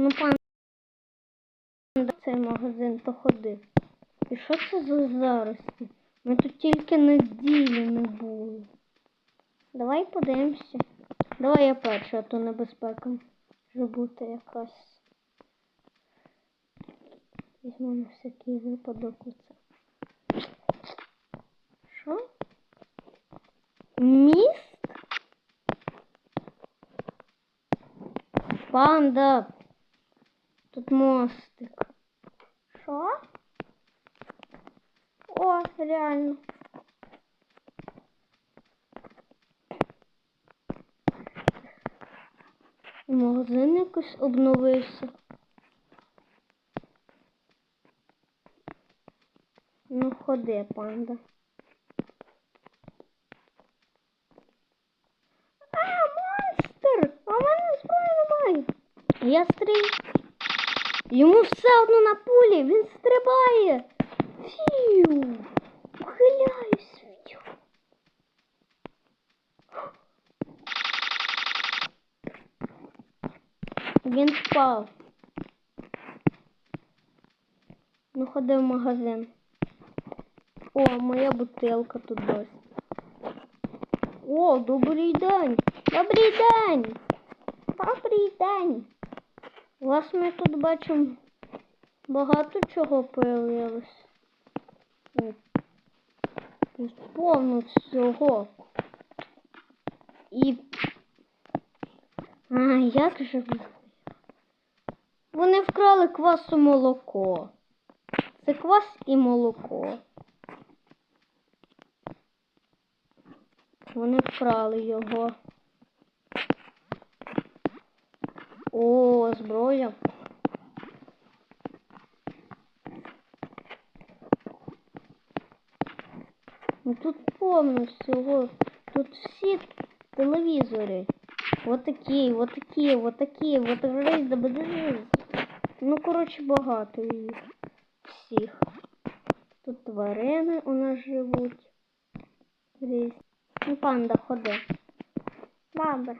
Ну, пан цей магазин походив. І що це за зарості? Ми тут тільки неділі не були. Давай подивимося. Давай я перша, а то небезпека може бути якась. Візьму на всякий випадок оце. Що? Міст? Панда. Тут мостик. Що? О, реально. Магазин якось обновився. Ну, ходи, панда. А, монстр! А в мене зброї немає. Я стрій. Йому все одно на пулі, він стрибає. Фью. Ухиляюсь. Фью. Він впав. Ну, ходи в магазин. О, моя бутилка тут досі. О, добрий день! Добрий день! Добрий день! Вас ми тут бачимо багато чого появилось. Тут повно всього. І. А, як же? Вони вкрали квасу молоко. Це квас і молоко. Вони вкрали його. О, зброя. Ну тут повно всього. Тут всі телевізори. Вот такі, вот такі, вот такі, вот жизнь, да буде. Ну, коротше, багато їх. Всіх. Тут тварини у нас живуть. Різні. Ну, панда, ходи. Добре.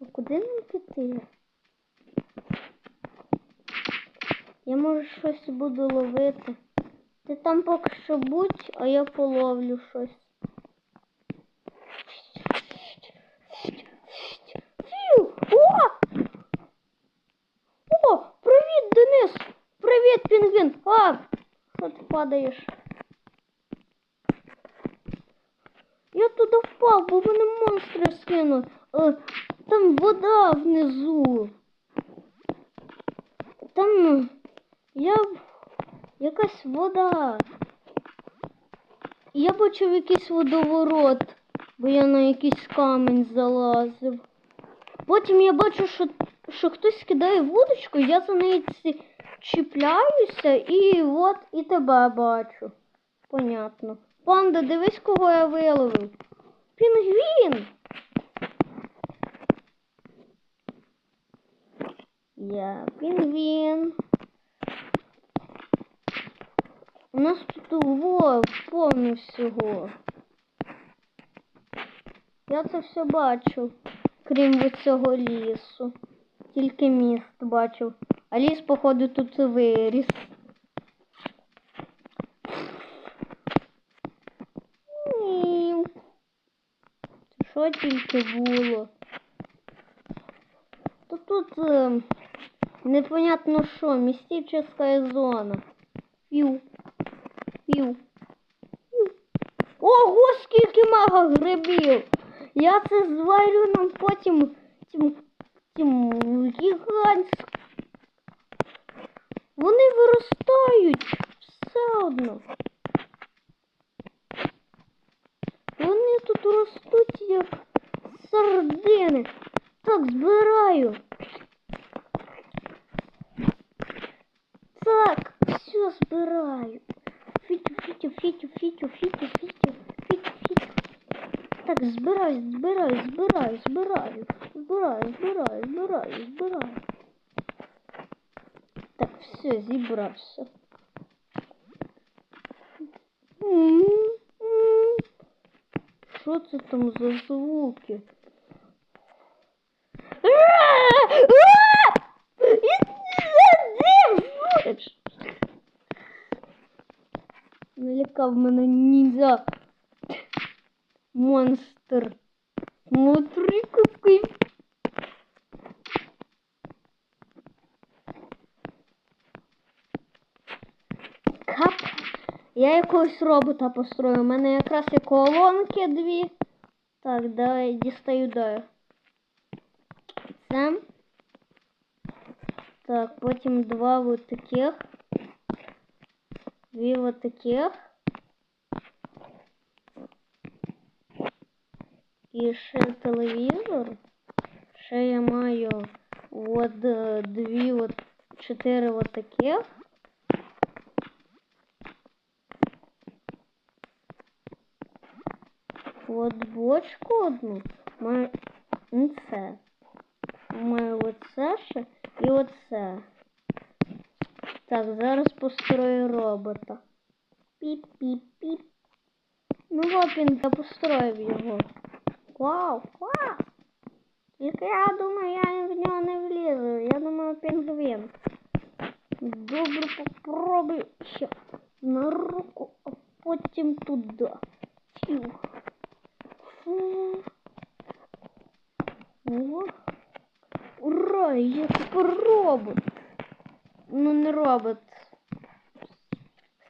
А куди нам піти? Я може щось буду ловити. Ти там поки що будь, а я половлю щось. Фью! О! О! Привіт, Денис! Привіт, пінгвін! А! Що ти падаєш? Я туди впав, бо мене монстри скинули. Вода внизу. Там я якась вода. Я бачив якийсь водоворот, бо я на якийсь камінь залазив. Потім я бачу, що, що хтось кидає вудочку, я за неї чіпляюся і от і тебе бачу. Понятно. Панда, дивись, кого я виловив. Пінгвін. Я пінгвін. У нас тут во, повно всього. Я це все бачив, крім цього лісу. Тільки міст бачив. А ліс, походу, тут виріс. Що тільки було? То тут е, непонятно що, містична зона. Фью. Фью. Ого, скільки мага грибів! Я це зварю нам потім цим, цим гігантським. Вони виростають все одно. Вони тут ростуть як сардини. Так, збираю. Так, все збираю. Фітю, фітю, фітю, фітю, фітю, фітю, фітю, фітю. Так, збираю, збираю, збираю, збираю, збираю, збираю, збираю, збираю. Так, все, зібрався. М, м. Що це там за звуки? В мене ніндзя. Монстр. Смотри, какой. Кап. Я якогось робота построю. У мене якраз є колонки дві. Так, давай дістаю даю. Це. Так, потім два вот таких. Дві вот таких. І ще телевізор. Ще я маю от е, дві, от чотири от таких. От бочку одну. Маю це. Маю оце ще і оце. Так, зараз построю робота. Піп-піп-піп. Ну от він, я построїв його. Вау, клас! Тільки я думаю, я в нього не влізу. Я думаю, пінгвін. Добре, попробую ще на руку, а потім туди. Фу. Фу. О. Ура, я тепер робот. Ну не робот.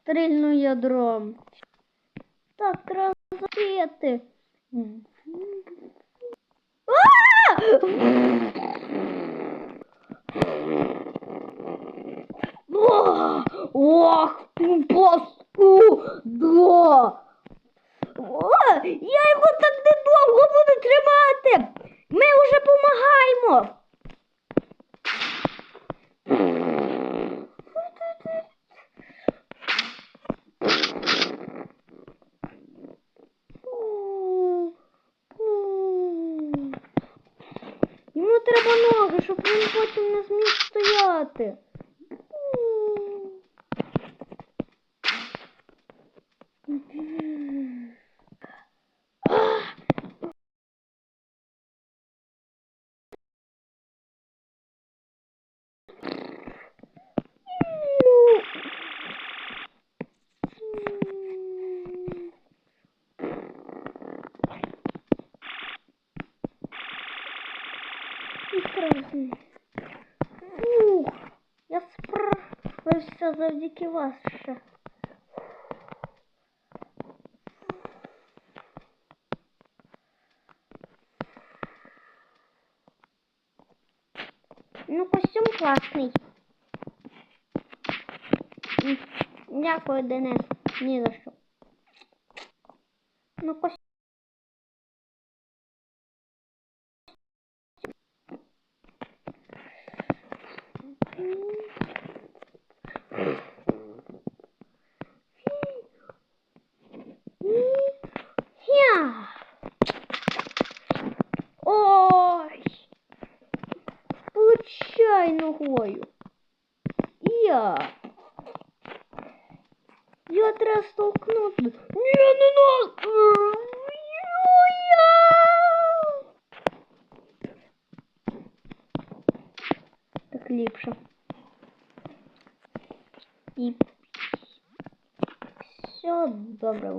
Стрільну ядром. Так. А! Ох, пасту! Да! О, я його так недовго буду тримати. Ми вже допомагаємо. Йому треба ноги, щоб він потім не зміг стояти. Справився завдяки вас ще. Ну, костюм класний. Дякую, Денис. Ні за що. Получай ногою. Я. Я треба столкнути. Ні, не нас. Я. Так ліпше. І все добре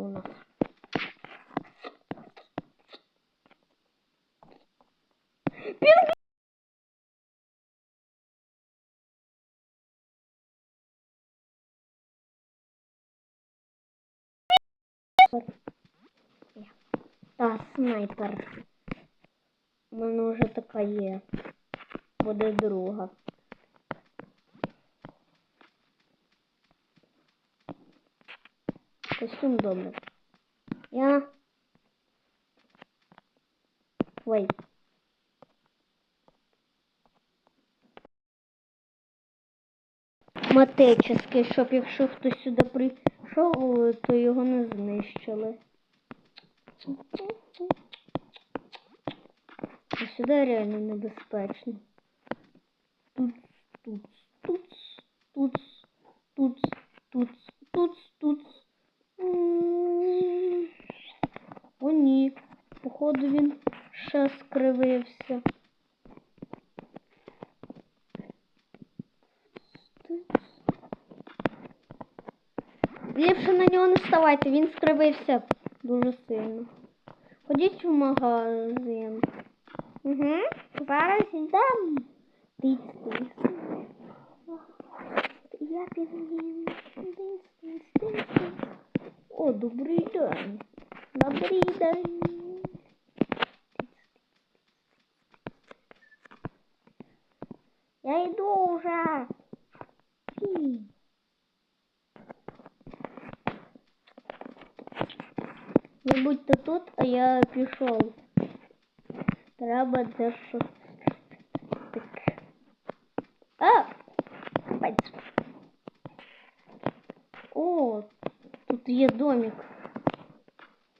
Та снайпер. У мене вже така є. Буде друга. Костюм добре. Я. Ой. Матеческий, щоб якщо хтось сюди прийшов, то його не знищили. А сюди реально небезпечно. Тут, тут, тут, тут, тут, тут, тут, тут. О, ні. Походу він ще скривився. Ліпше на нього не ставайте, він скривився дуже сильно. Ходіть в магазин. Угу. Зараз йдемо. Тиць. Я тиць. О, добрий день. Добрий день. Я йду вже. Фі. Ви будьте тут, а я пішов. Треба дещо. Так. А! Капець. О, тут є домик.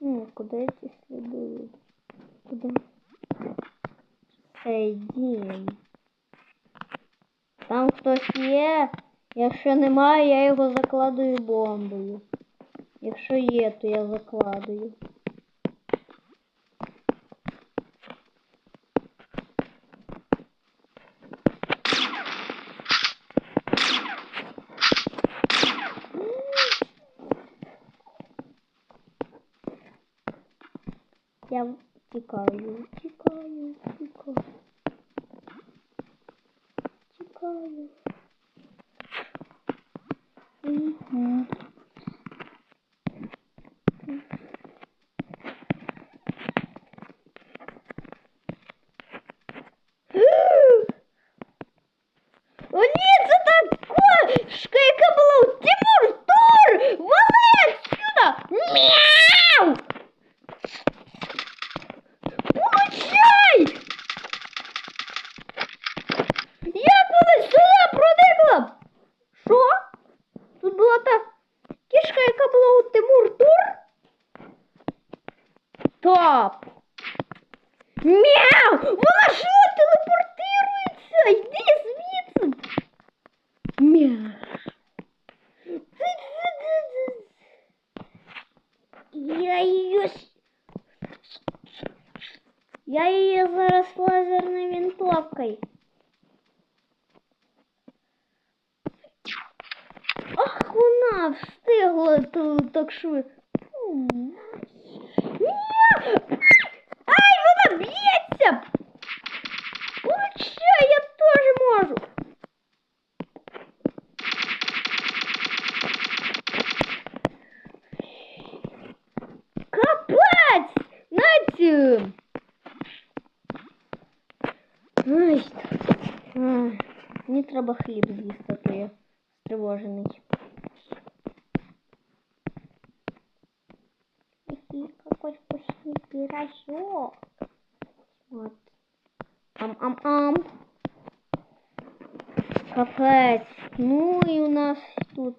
Ну, куди я ці слідую? Куди? Цей дім. Там хтось є. Якщо немає, я його закладую бомбою. Якщо є, то я закладую. Я тікаю, тікаю, тікаю. Тікаю. встигла то так швидко. Ні! Ай, вона б'ється! Получай, я теж можу. Капець! Націю! Ай, ай, Мені треба хліб з'їсти, Ам-ам-ам. Капець. Ну і у нас тут.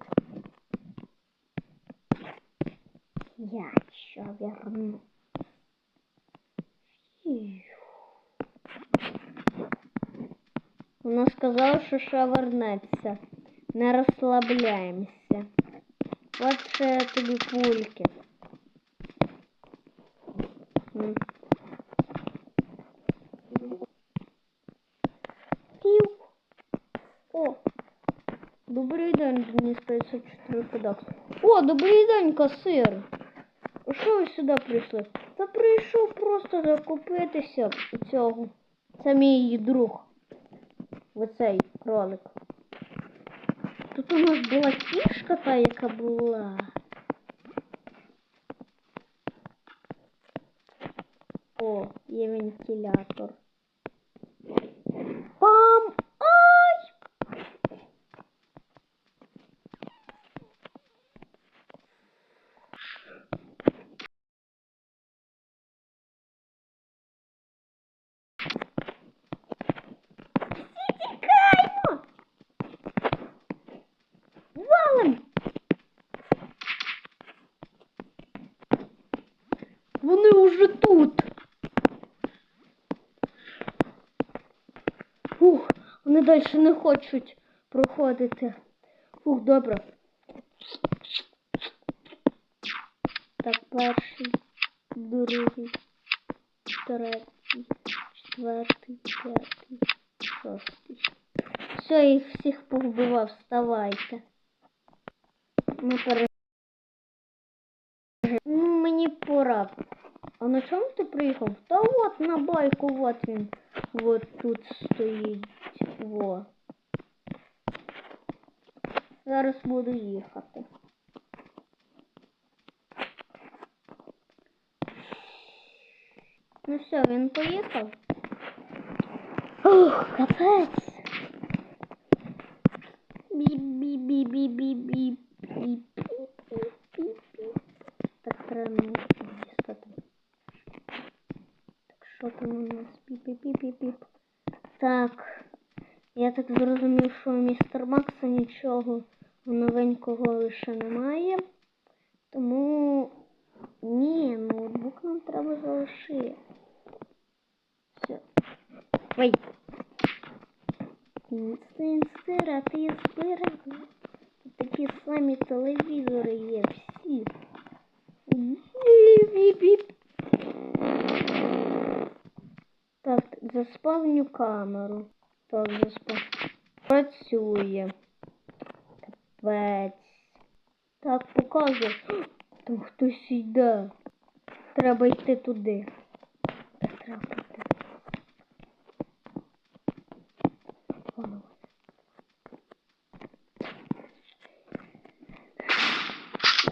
Я що верну. Фью. Вона сказала, що ще вернеться. Не розслабляємося. От ще тобі пульки. Добрий день, Денис 54 кодекс. О, добрий день, касир. Що ви сюди прийшли? Та прийшов просто закупитися цього. Це мій друг. Оцей кролик. Тут у нас була кішка та, яка була. О, є вентилятор. Пам! Ай! Всі тікаємо! Валим! Вони уже тут. Фух, вони далі не хочуть проходити. Фух, добре. Так, перший, другий, третій, четвертий, п'ятий, шостий. Все, їх всіх повбивав, вставайте. Ми пере... мені пора. А на чому ти приїхав? Та от на байку, от він. От тут стоїть. Во. Зараз буду їхати. Ну все, він поїхав. Ух, капець. Біп-біп-біп-біп-біп. Біп-біп-біп-біп. Так, треба мені дістати. Так, що там у нас? Біп-біп-біп-біп. Так. Так зрозумів, що у містер Макса нічого новенького лише немає. Тому ні, ноутбук нам треба залишити. Все. Ой. Інстинстира, ти збирай. Такі самі телевізори є всі. Так, заспавню камеру. Заспав. Працює. Капець. Так, показує. Там хтось йде. Треба йти туди. Так, треба йти. Воно.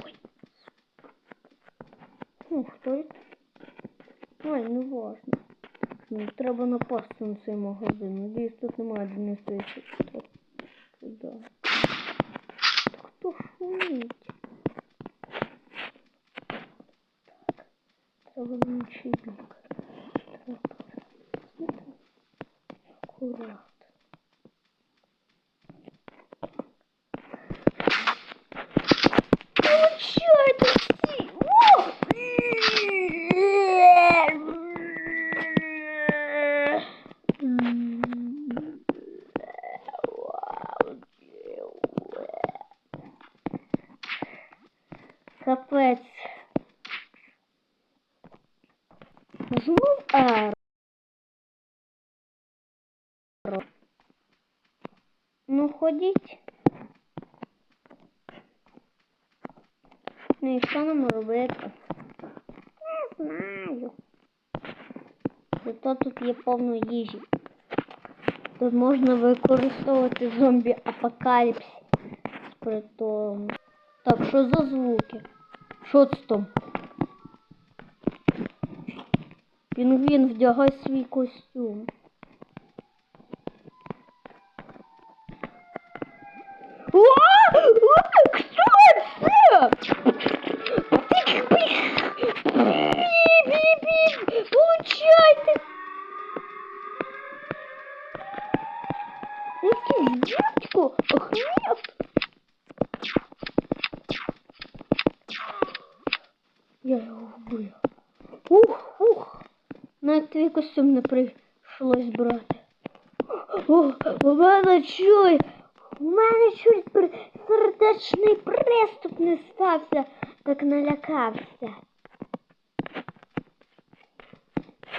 Ой. Ну, хто це? Ой, не важно. Ну, треба напасти на цей магазин. Надіюсь, тут немає адміністрації. Так, да. Та Хто шумить? Так. Треба нічий бік. Треба повернути. Акурат. Получайте всі! О! Капець. Знов аеро. Ну, ходіть. Ну і що нам робити? Не знаю. Зато тут є повно їжі. Тут можна використовувати зомбі апокаліпсис. Притом. Так, що за звуки? Що це там? Пінгвін вдягай свій костюм. О! О! Хто це? Біп-біп-біп! Получайте! Який дядько! Ахмед! Я його вбив. Ух, ух! Навіть твій костюм не прийшлось брати. О, у мене чуй! У мене чуть при- сердечний приступ не стався, так налякався.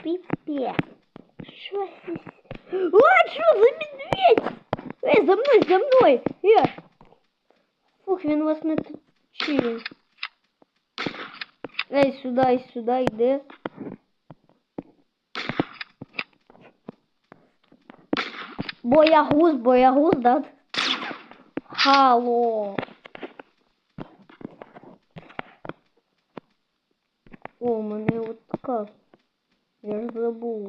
Піпе. Що це? О, що за медведь? Ей, за мною, за мною! Е! Фух, він вас не точив. Ей, сюди, і сюди, йди. Боягуз, боягуз, да? Хало. О, у мене от така. Я ж забув.